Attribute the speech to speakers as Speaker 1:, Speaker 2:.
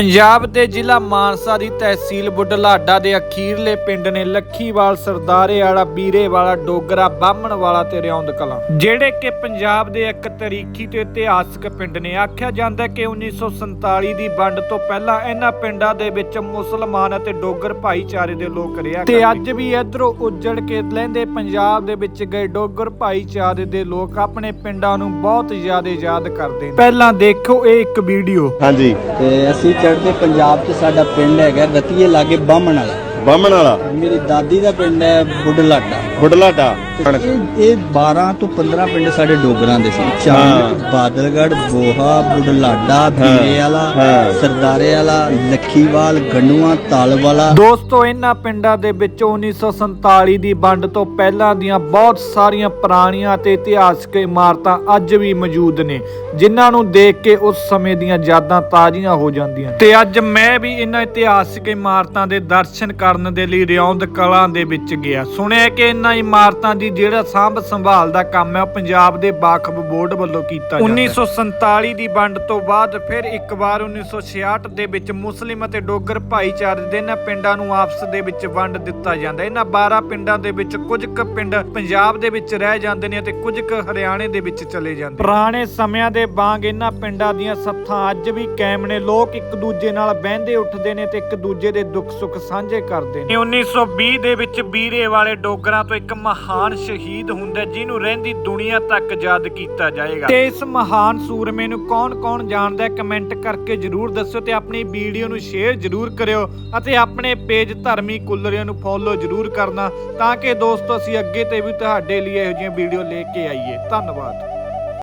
Speaker 1: ਪੰਜਾਬ ਦੇ ਜ਼ਿਲ੍ਹਾ ਮਾਨਸਾ ਦੀ ਤਹਿਸੀਲ ਬੁਢਲਾਡਾ ਦੇ ਅਖੀਰਲੇ ਪਿੰਡ ਨੇ ਲੱਖੀਵਾਲ ਸਰਦਾਰੇ ਵਾਲਾ ਬੀਰੇ ਵਾਲਾ ਡੋਗਰਾ ਬਾਹਮਣ ਵਾਲਾ ਤੇ ਰਿਆਉਂਦ ਕਲਾਂ। ਜਿਹੜੇ ਕਿ ਪੰਜਾਬ ਦੇ ਇੱਕ ਤਰੀਖੀ ਤੇ ਇਤਿਹਾਸਕ ਪਿੰਡ ਨੇ ਆਖਿਆ ਜਾਂਦਾ ਹੈ ਕਿ 1947 ਦੀ ਵੰਡ ਤੋਂ ਪਹਿਲਾਂ ਇਹਨਾਂ ਪਿੰਡਾਂ ਦੇ ਵਿੱਚ ਮੁਸਲਮਾਨ ਅਤੇ ਡੋਗਰ ਭਾਈਚਾਰੇ ਦੇ ਲੋਕ ਰਿਹਾ ਤੇ ਅੱਜ ਵੀ ਇਧਰੋਂ ਉੱਜੜ ਕੇ ਲਹਿੰਦੇ ਪੰਜਾਬ ਦੇ ਵਿੱਚ ਗਏ ਡੋਗਰ ਭਾਈਚਾਰੇ ਦੇ ਲੋਕ ਆਪਣੇ ਪਿੰਡਾਂ ਨੂੰ ਬਹੁਤ ਜ਼ਿਆਦਾ ਯਾਦ ਕਰਦੇ ਨੇ। ਪਹਿਲਾਂ ਦੇਖੋ ਇਹ ਇੱਕ ਵੀਡੀਓ।
Speaker 2: ਹਾਂਜੀ।
Speaker 3: ਤੇ ਅਸੀਂ ਚੜ੍ਹਦੇ ਪੰਜਾਬ 'ਚ ਸਾਡਾ ਪਿੰਡ ਹੈਗਾ ਰਤੀਏ ਲਾਗੇ ਬਾਹਮਣ ਵਾਲਾ।
Speaker 2: ਬਾਹਮਣ ਵਾਲਾ?
Speaker 3: ਮੇਰੀ ਦਾਦੀ ਦਾ ਪਿੰਡ ਹੈ ਬੁੱਢਲਾਡਾ।
Speaker 2: ਬੁਢਲਾਟਾ
Speaker 3: ਇਹ ਇਹ 12 ਤੋਂ 15 ਪਿੰਡ ਸਾਡੇ ਡੋਗਰਾਂ ਦੇ ਸੀ। ਚੰਦ ਬਾਦਲਗੜ ਬੋਹਾ ਬੁੱਢਲਾਡਾ ਬੀਰੇ ਵਾਲਾ। ਸਰਦਾਰੇ ਵਾਲਾ ਲੱਖੀਵਾਲ ਗੰਡੂਆ ਤਾਲ ਵਾਲਾ
Speaker 1: ਦੋਸਤੋ ਇਹਨਾਂ ਪਿੰਡਾਂ ਦੇ ਵਿੱਚੋਂ 1947 ਦੀ ਵੰਡ ਤੋਂ ਪਹਿਲਾਂ ਦੀਆਂ ਬਹੁਤ ਸਾਰੀਆਂ ਪੁਰਾਣੀਆਂ ਤੇ ਇਤਿਹਾਸਕ ਇਮਾਰਤਾਂ ਅੱਜ ਵੀ ਮੌਜੂਦ ਨੇ ਜਿਨ੍ਹਾਂ ਨੂੰ ਦੇਖ ਕੇ ਉਸ ਸਮੇਂ ਦੀਆਂ ਯਾਦਾਂ ਤਾਜ਼ੀਆਂ ਹੋ ਜਾਂਦੀਆਂ ਤੇ ਅੱਜ ਮੈਂ ਵੀ ਇਹਨਾਂ ਇਤਿਹਾਸਕ ਇਮਾਰਤਾਂ ਦੇ ਦਰਸ਼ਨ ਕਰਨ ਦੇ ਲਈ ਰਿਆਉਂਦ ਕਲਾਂ ਦੇ ਵਿੱਚ ਗਿਆ। ਸੁਣਿਆ ਕਿ ਇਹਨਾਂ ਇਮਾਰਤਾਂ ਦੀ ਜਿਹੜਾ ਸਾਂਭ ਸੰਭਾਲ ਦਾ ਕੰਮ ਹੈ ਉਹ ਪੰਜਾਬ ਦੇ ਬਾਖਬ ਬੋਰਡ ਵੱਲੋਂ ਕੀਤਾ ਜਾਂਦਾ ਹੈ। 1947 ਦੀ ਵੰਡ ਤੋਂ ਬਾਅਦ ਫਿਰ ਇੱਕ ਵਾਰ 1966 ਦੇ ਵਿੱਚ ਮੁਸਲਿਮ ਅਤੇ ਡੋਗਰ ਭਾਈਚਾਰੇ ਦੇ ਇਹਨਾਂ ਪਿੰਡਾਂ ਨੂੰ ਆਪਸ ਦੇ ਵਿੱਚ ਵੰਡ ਦਿੱਤਾ ਜਾਂਦਾ। ਇਹਨਾਂ 12 ਪਿੰਡਾਂ ਦੇ ਵਿੱਚ ਕੁਝ ਕੁ ਪਿੰਡ ਪੰਜਾਬ ਦੇ ਵਿੱਚ ਰਹਿ ਜਾਂਦੇ ਨੇ ਅਤੇ ਕੁਝ ਕੁ ਹਰਿਆਣੇ ਦੇ ਵਿੱਚ ਚਲੇ ਜਾਂਦੇ ਪੁਰਾਣੇ ਸਮਿਆਂ ਦੇ ਵਾਂਗ ਇਹਨਾਂ ਪਿੰਡਾਂ ਦੀਆਂ ਸੱਥਾਂ ਅੱਜ ਵੀ ਕਾਇਮ ਨੇ। ਲੋਕ ਇੱਕ ਦੂਜੇ ਨਾਲ ਬਹਿੰਦੇ ਉੱਠਦੇ ਨੇ ਤੇ ਇੱਕ ਦੂਜੇ ਦੇ ਦੁੱਖ ਸੁੱਖ ਸਾਂਝੇ ਕਰਦੇ ਨੇ। 1920 ਦੇ ਵਿੱਚ ਬੀਰੇ ਵਾਲੇ ਡੋਗਰਾਂ ਤੋਂ ਇੱਕ ਮਹਾਨ ਸ਼ਹੀਦ ਹੁੰਦਾ ਜਿਹਨੂੰ ਰਹਿੰਦੀ ਦੁਨੀਆ ਤੱਕ ਯਾਦ ਕੀਤਾ ਜਾਏਗਾ। ਤੇ ਇਸ ਮਹਾਨ ਸੂਰਮੇ ਨੂੰ ਕੌਣ-ਕੌਣ ਜਾਣਦਾ ਹੈ ਕਮੈਂਟ ਕਰਕੇ ਜਰੂਰ ਦੱਸਿਓ ਤੇ ਆਪਣੀ ਵੀਡੀਓ ਨੂੰ ਸ਼ੇਅਰ ਜਰੂਰ ਕਰਿਓ ਅਤੇ ਆਪਣੇ ਪੇਜ ਧਰਮੀ ਕੁੱਲਰਿਆਂ ਨੂੰ ਫੋਲੋ ਜਰੂਰ ਕਰਨਾ ਤਾਂ ਕਿ ਦੋਸਤੋ ਅਸੀਂ ਅੱਗੇ ਤੇ ਵੀ ਤੁਹਾਡੇ ਲਈ ਇਹੋ ਜਿਹੀਆਂ ਵੀਡੀਓ ਲੈ ਕੇ ਆਈਏ। ਧੰਨਵਾਦ।